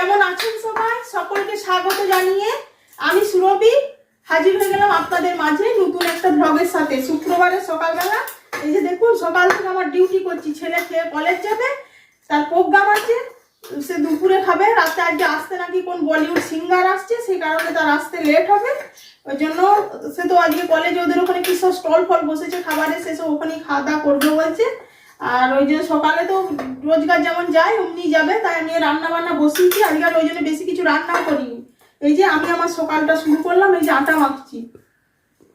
কেমন আছেন সবাই? সকলকে স্বাগত জানিয়ে আমি সুরভি। হাজির হয়ে গেলাম আপনাদের মাঝে নতুন একটা ব্লগের সাথে। শুক্রবারের সকালবেলা, এই যে দেখুন, সকাল থেকে আমার ডিউটি করছি, ছেলে খেয়ে কলেজ যাবে, তার প্রোগ্রাম আছে, সে দুপুরে খাবে, রাতে আজকে আসতে নাকি কোন বলিউড সিঙ্গার আসছে, সেই কারণে তার আসতে লেট হবে। ওই জন্য সে তো আজকে কলেজে ওদের ওখানে কি সব স্টল ফল বসেছে, খাবারের সে সব ওখানেই খাওয়া দাওয়া করবে বলছে। আর ওই যে সকালে তো রোজগার যেমন যায়, অমনি যাবে। তাই আমি রান্না বান্না বসিয়েছি, আজকাল ওই জন্য বেশি কিছু রান্নাও করিনি। এই যে আমি আমার সকালটা শুরু করলাম, এই যে আটা মাখছি।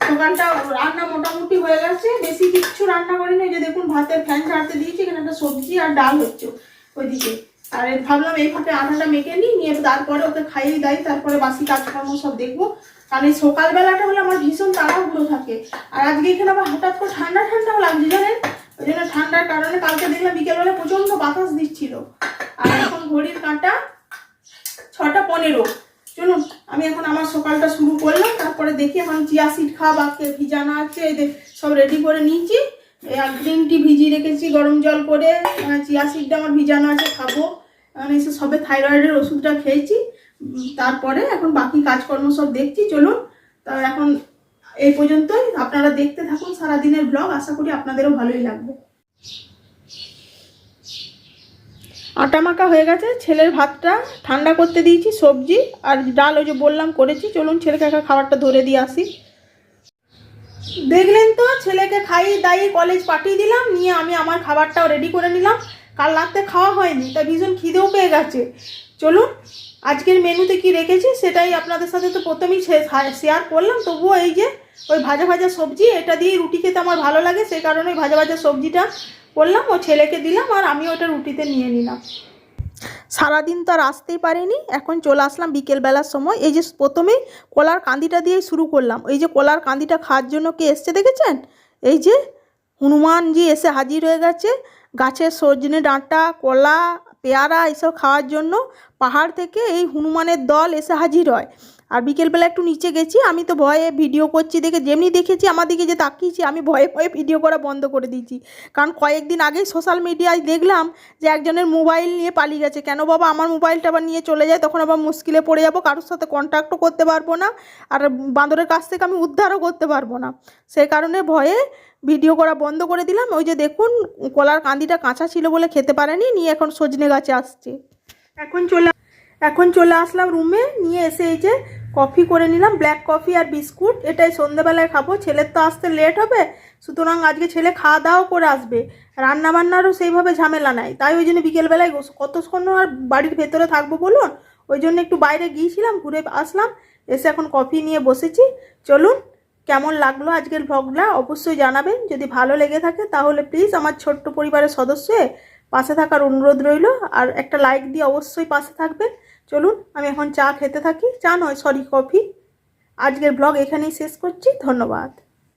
সকালটা রান্না মোটামুটি হয়ে গেছে, বেশি কিচ্ছু রান্না করিনি। এই যে দেখুন, ভাতের ফ্যান ছাড়তে দিয়েছি, এখানে একটা সবজি আর ডাল হচ্ছে ওইদিকে। আর ভাবলাম এই ফাঁকে আটাটা মেখে নিই, নিয়ে তারপরে ওকে খাইয়ে দেয় তারপরে বাসি কাজকর্ম সব দেখব। কারণ এই সকালবেলাটা হলে আমার ভীষণ তাড়াহুড়ো থাকে। আর আজকে এখানে আবার হঠাৎ করে ঠান্ডা ঠান্ডাও লাগছে জানেন? ওই জন্য ঠান্ডার কারণে কালকে দেখলাম বিকেলবেলা প্রচণ্ড বাতাস দিচ্ছিল। আর এখন ঘড়ির কাঁটা ছটা পনেরো। চলুন, আমি এখন আমার সকালটা শুরু করলাম, তারপরে দেখি এখন চিয়া সিড খাওয়া বাকি ভিজানো আছে সব রেডি করে নিয়েছি। গ্রিন টি ভিজিয়ে রেখেছি, গরম জল করে চিয়া সিডটা আমার ভিজানো আছে, খাব। এখন এসে সবে থাইরয়েডের ওষুধটা খেয়েছি। তারপরে এখন বাকি কাজকর্ম সব দেখছি, চলুন। তা এখন এই পর্যন্তই। আপনারা দেখতে থাকুন সারাদিনের ব্লগ। আশা করি আপনাদেরও ভালোই লাগবে। আটা মাখা হয়ে গেছে। ছেলের ভাতটা ঠান্ডা করতে দিয়েছি, সবজি আর ডাল ওই যে বললাম করেছি। চলুন ছেলেকে একটা খাবারটা ধরে দিয়ে আসি। দেখলেন তো, ছেলেকে খাইয়ে দাইয়ে কলেজ পাঠিয়ে দিলাম। নিয়ে আমি আমার খাবারটাও রেডি করে নিলাম। কাল রাতে খাওয়া হয়নি, তাই ভীষণ খিদেও পেয়ে গেছে। চলুন আজকের মেনুতে কি রেখেছি সেটাই আপনাদের সাথে তো প্রথমেই শেয়ার করলাম। তবুও এই যে, ওই ভাজা ভাজা সবজি, এটা দিয়ে রুটি খেতে আমার ভালো লাগে সেই কারণে ভাজা ভাজা সবজিটা করলাম, ও ছেলেকে দিলাম, আর আমি ওটা রুটিতে নিয়ে নিলাম। সারাদিন তো আর আসতেই পারিনি, এখন চলে আসলাম বিকেলবেলার সময়। এই যে প্রথমেই কলার কান্দিটা দিয়েই শুরু করলাম। এই যে কলার কান্দিটা খাওয়ার জন্য কে এসছে দেখেছেন? এই যে হনুমানজি এসে হাজির হয়ে গেছে। গাছের সজনে ডাঁটা, কলা পেয়ারা এসব খাওয়ার জন্য পাহাড় থেকে এই হনুমানের দল এসে হাজির হয়। আর বিকেলবেলা একটু নিচে গেছি, আমি তো ভয়ে ভিডিও করছি দেখে, যেমনি দেখেছি আমার দিকে যে তাকিয়েছি, আমি ভয়ে ভয়ে ভিডিও করা বন্ধ করে দিয়েছি। কারণ কয়েকদিন আগেই সোশ্যাল মিডিয়ায় দেখলাম যে একজনের মোবাইল নিয়ে পালিয়ে গেছে। কেন বাবা, আমার মোবাইলটা আবার নিয়ে চলে যায়, তখন আবার মুশকিলে পড়ে যাব, কারোর সাথে কন্ট্যাক্টও করতে পারব না। আর বাঁদরের কাছ থেকে আমি উদ্ধারও করতে পারব না। সেই কারণে ভয়ে ভিডিও করা বন্ধ করে দিলাম। ওই যে দেখুন, কলার কান্দিটা কাঁচা ছিল বলে খেতে পারেনি, নিয়ে এখন সজনে গাছে আসছে। এখন চলে এখন চলে আসলাম রুমে, নিয়ে এসে এই যে কফি করে নিলাম ব্ল্যাক কফি আর বিস্কুট। এটাই সন্ধ্যেবেলায় খাব, ছেলের তো আসতে লেট হবে, সুতরাং আজকে ছেলে খাওয়া দাওয়াও করে আসবে। রান্না বান্নারও সেইভাবে ঝামেলা নাই, তাই ওই জন্য বিকেলবেলায় কতক্ষণ আর বাড়ির ভেতরে থাকব বলুন? ওই জন্য একটু বাইরে গিয়েছিলাম, ঘুরে আসলাম, এসে এখন কফি নিয়ে বসেছি। চলুন কেমন লাগল আজকের ভ্লগটা অবশ্যই জানাবেন। যদি ভালো লেগে থাকে, তাহলে প্লিজ আমার ছোট্ট পরিবারের সদস্য পাশে থাকার অনুরোধ রইল। আর একটা লাইক দিয়ে অবশ্যই পাশে থাকবেন। চলুন, আমি এখন চা খেতে থাকি। চা নয় সরি কফি আজকের ব্লগ এখানেই শেষ করছি। ধন্যবাদ।